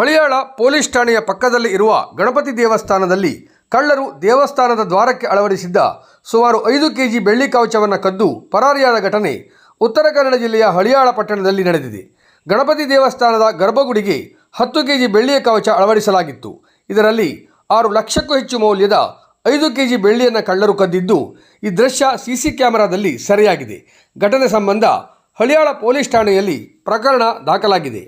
Haliyal police ಠಾಣೆಯ ಪಕ್ಕದಲ್ಲಿ ಇರುವ ಗಣಪತಿ ದೇವಸ್ಥಾನದಲ್ಲಿ ಕಳ್ಳರು ದೇವಸ್ಥಾನದ ದ್ವಾರಕ್ಕೆ ಅಳವಡಿಸಿದ್ದ ಸುಮಾರು ಐದು ಕೆಜಿ ಬೆಳ್ಳಿ ಕವಚವನ್ನು ಕದ್ದು ಪರಾರಿಯಾದ ಘಟನೆ ಉತ್ತರ ಕನ್ನಡ ಜಿಲ್ಲೆಯ ಹಳಿಯಾಳ ಪಟ್ಟಣದಲ್ಲಿ ನಡೆದಿದೆ. ಗಣಪತಿ ದೇವಸ್ಥಾನದ ಗರ್ಭಗುಡಿಗೆ ಹತ್ತು ಕೆಜಿ ಬೆಳ್ಳಿಯ ಕವಚ ಅಳವಡಿಸಲಾಗಿತ್ತು. ಇದರಲ್ಲಿ ಆರು ಲಕ್ಷಕ್ಕೂ ಹೆಚ್ಚು ಮೌಲ್ಯದ ಐದು ಕೆಜಿ ಬೆಳ್ಳಿಯನ್ನು ಕಳ್ಳರು ಕದ್ದಿದ್ದು ಈ ದೃಶ್ಯ ಸಿಸಿ ಕ್ಯಾಮೆರಾದಲ್ಲಿ ಸೆರೆಯಾಗಿದೆ. ಘಟನೆ ಸಂಬಂಧ ಹಳಿಯಾಳ ಪೊಲೀಸ್ ಠಾಣೆಯಲ್ಲಿ ಪ್ರಕರಣ ದಾಖಲಾಗಿದೆ.